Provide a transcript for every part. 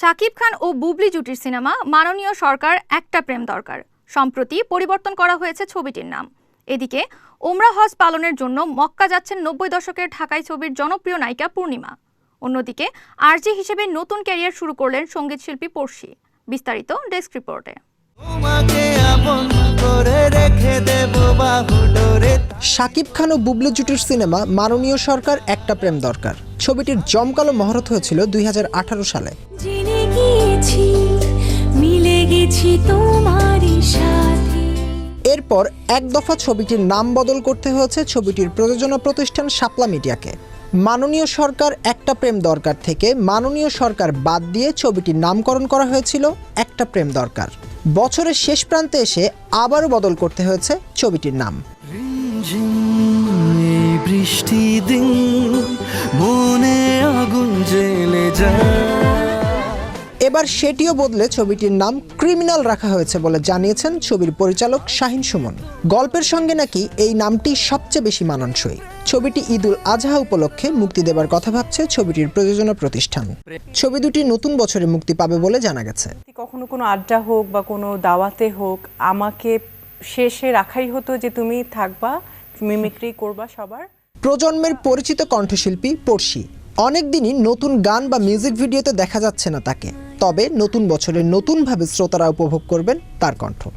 শাকিব খান ও বুবলি জুটির সিনেমা মাননীয় সরকার একটা প্রেম দরকার। সম্প্রতি পরিবর্তন করা হয়েছে ছবিটির নাম। এদিকে ওমরা হজ পালনের জন্য মক্কা যাচ্ছেন নব্বই দশকের ঢাকাই ছবির জনপ্রিয় নায়িকা পূর্ণিমা। অন্যদিকে আরজি হিসেবে নতুন ক্যারিয়ার শুরু করলেন সংগীত শিল্পী পড়শি। বিস্তারিত ডেস্ক রিপোর্টে। শাকিব খান ও বুবলু জুটির সিনেমা মাননীয় সরকার একটা প্রেম দরকার। ছবিটির জমকালো মহরত হয়েছিল দুই হাজার আঠারো সালে। গিয়েছি মিলে গেছি তোমারই সাথে। এরপর এক দফা ছবিটির নাম বদল করতে হয়েছে ছবিটির প্রযোজনা প্রতিষ্ঠান শাপলা মিডিয়াকে। মাননীয় সরকার একটা প্রেম দরকার থেকে মাননীয় সরকার বাদ দিয়ে ছবিটির নামকরণ করা হয়েছিল একটা প্রেম দরকার। বছরের শেষ প্রান্তে এসে আবারও বদল করতে হয়েছে ছবিটির নাম। বৃষ্টি দিন মনে আগুন জ্বেলে যায়। এবার সেটিও বদলে ছবিটির নাম ক্রিমিনাল রাখা হয়েছে বলে জানিয়েছেন ছবির পরিচালক শাহিন সুমন। গল্পের সঙ্গে নাকি এই নামটি সবচেয়ে বেশি মানানসই। ছবিটি ঈদুল আজহা উপলক্ষে মুক্তি দেবার কথা ভাবছে ছবিটির প্রযোজনা প্রতিষ্ঠান। ছবি দুটি নতুন বছরে মুক্তি পাবে বলে জানা গেছে। কখনো কোনো আড্ডা হোক বা কোনো দাওয়াতে হোক আমাকে শেষে রাখাই হতো যে তুমি থাকবা মিমিক্রি করবা সবার। প্রজন্মের পরিচিত কণ্ঠশিল্পী পড়শি। অনেকদিনই নতুন গান বা মিউজিক ভিডিওতে দেখা যাচ্ছে না তাকে। তবে নতুন বছরে নতুনভাবে শ্রোতারা উপভোগ করবেন তার কণ্ঠ।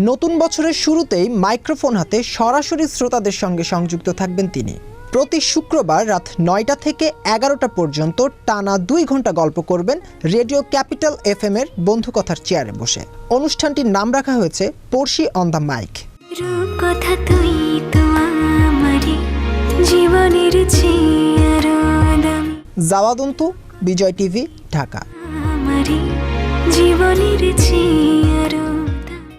নতুন বছরের শুরুতেই মাইক্রোফোন হাতে সরাসরি শ্রোতাদের সঙ্গে সংযুক্ত থাকবেন তিনি। প্রতি শুক্রবার রাত নয়টা থেকে এগারোটা পর্যন্ত টানা দুই ঘণ্টা গল্প করবেন রেডিও ক্যাপিটাল এফ এম এর বন্ধুকথার চেয়ারে বসে। অনুষ্ঠানটির নাম রাখা হয়েছে পড়শি অন দ্য মাইক। তুই জাওয়াদন্তু বিজয় টিভি ঢাকা। জীবনের